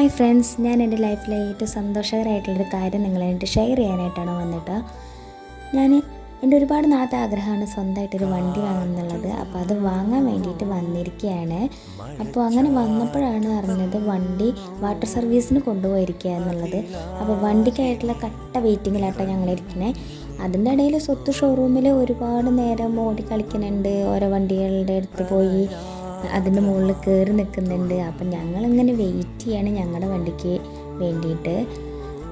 Hi friends ഞാൻ എന്റെ ലൈഫിലെ ഏറ്റവും സന്തോഷകരമായിട്ടുള്ളൊരു കാര്യം നിങ്ങളായിട്ട് ഷെയർ ചെയ്യാനായിട്ടാണ് വന്നിട്ട്. ഞാൻ എന്റെ ഒരുപാട് നാളത്തെ ആഗ്രഹമാണ് സ്വന്തമായിട്ടൊരു വണ്ടി വാങ്ങുന്നുള്ളത്. അപ്പോൾ അത് വാങ്ങാൻ വേണ്ടിയിട്ട് വന്നിരിക്കുകയാണ് അപ്പോൾ അങ്ങനെ വന്നപ്പോഴാണ് അറിഞ്ഞത് വണ്ടി വാട്ടർ സർവീസിന് കൊണ്ടുപോയിരിക്കുക എന്നുള്ളത്. അപ്പോൾ വണ്ടിക്കായിട്ടുള്ള കട്ട വെയിറ്റിങ്ങിലാട്ടോ ഞങ്ങളിരിക്കുന്നത് അതിന്റെ ഇടയിൽ സ്വത്ത് ഷോറൂമിൽ ഒരുപാട് നേരം ഓടി കളിക്കുന്നുണ്ട്. ഓരോ വണ്ടികളുടെ അടുത്ത് പോയി. അതിന്റെ മുകളിൽ കയറി നിൽക്കുന്നുണ്ട്. അപ്പം ഞങ്ങളിങ്ങനെ വെയിറ്റ് ചെയ്യാണ് ഞങ്ങളുടെ വണ്ടിക്ക് വേണ്ടിയിട്ട്.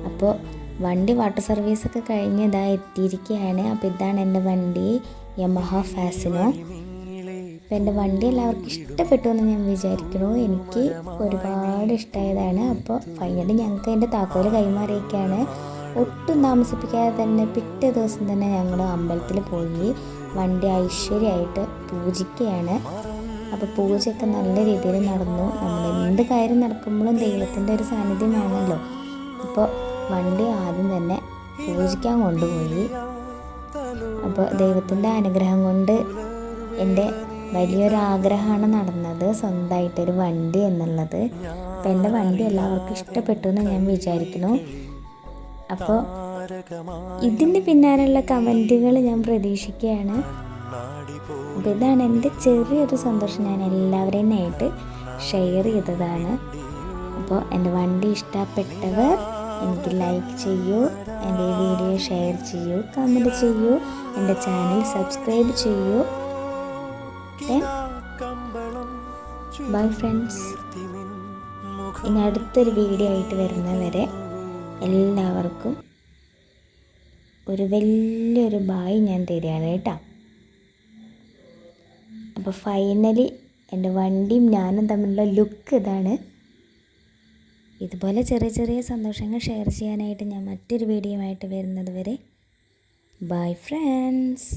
അപ്പോൾ വണ്ടി വാട്ടർ സർവീസൊക്കെ കഴിഞ്ഞ് ഇതാ എത്തിയിരിക്കുകയാണ്. അപ്പോൾ ഇതാണ് എന്റെ വണ്ടി യമഹ ഫാസിനോ അപ്പോൾ എന്റെ വണ്ടി എല്ലാവർക്കും ഇഷ്ടപ്പെട്ടു എന്ന് ഞാൻ വിചാരിക്കുന്നു. എനിക്ക് ഒരുപാട് ഇഷ്ടമായതാണ്. അപ്പോൾ ഫൈനലി ഞങ്ങൾക്ക് അതിന്റെ താക്കോൽ കൈമാറിയൊക്കെയാണ് ഒട്ടും താമസിപ്പിക്കാതെ തന്നെ പിറ്റേ ദിവസം തന്നെ ഞങ്ങൾ അമ്പലത്തിൽ പോയി വണ്ടി ഐശ്വര്യമായിട്ട് പൂജിക്കുകയാണ്. അപ്പോൾ പൂജയൊക്കെ നല്ല രീതിയിൽ നടന്നു. നമ്മൾ എന്ത് കാര്യം നടക്കുമ്പോഴും ദൈവത്തിന്റെ ഒരു സാന്നിധ്യം വേണമല്ലോ അപ്പോൾ വണ്ടി ആദ്യം തന്നെ പൂജിക്കാൻ കൊണ്ടുപോയി. അപ്പോൾ ദൈവത്തിന്റെ അനുഗ്രഹം കൊണ്ട് എന്റെ വലിയൊരു ആഗ്രഹമാണ് നടന്നത്. സ്വന്തമായിട്ടൊരു വണ്ടി എന്നുള്ളത്. അപ്പോൾ എന്റെ വണ്ടി എല്ലാവർക്കും ഇഷ്ടപ്പെട്ടു എന്ന് ഞാൻ വിചാരിക്കുന്നു. അപ്പോൾ ഇതിന്റെ പിന്നാലെയുള്ള കമന്റുകൾ ഞാൻ പ്രതീക്ഷിക്കുകയാണ്. അപ്പോൾ ഇതാണ് എന്റെ ചെറിയൊരു സന്തോഷം ഞാൻ എല്ലാവരെയും ആയിട്ട് ഷെയർ ചെയ്തതാണ്. അപ്പോൾ എന്റെ വണ്ടി ഇഷ്ടപ്പെട്ടവർ എനിക്ക് ലൈക്ക് ചെയ്യൂ എന്റെ ഈ വീഡിയോ ഷെയർ ചെയ്യൂ കമന്റ് ചെയ്യൂ എന്റെ ചാനൽ സബ്സ്ക്രൈബ് ചെയ്യൂ. ബൈ ഫ്രണ്ട്സ് ഇനി അടുത്തൊരു വീഡിയോ ആയിട്ട് വരുന്നവരെ എല്ലാവർക്കും ഒരു വലിയൊരു ബായ് ഞാൻ തരികയാണ് കേട്ടോ. അപ്പോൾ ഫൈനലി എന്റെ വണ്ടിയും ഞാനും തമ്മിലുള്ള ലുക്ക് ഇതാണ്. ഇതുപോലെ ചെറിയ ചെറിയ സന്തോഷങ്ങൾ ഷെയർ ചെയ്യാനായിട്ട് ഞാൻ മറ്റൊരു വീഡിയോ ആയിട്ട് വരുന്നത് വരെ ബൈ ഫ്രണ്ട്സ്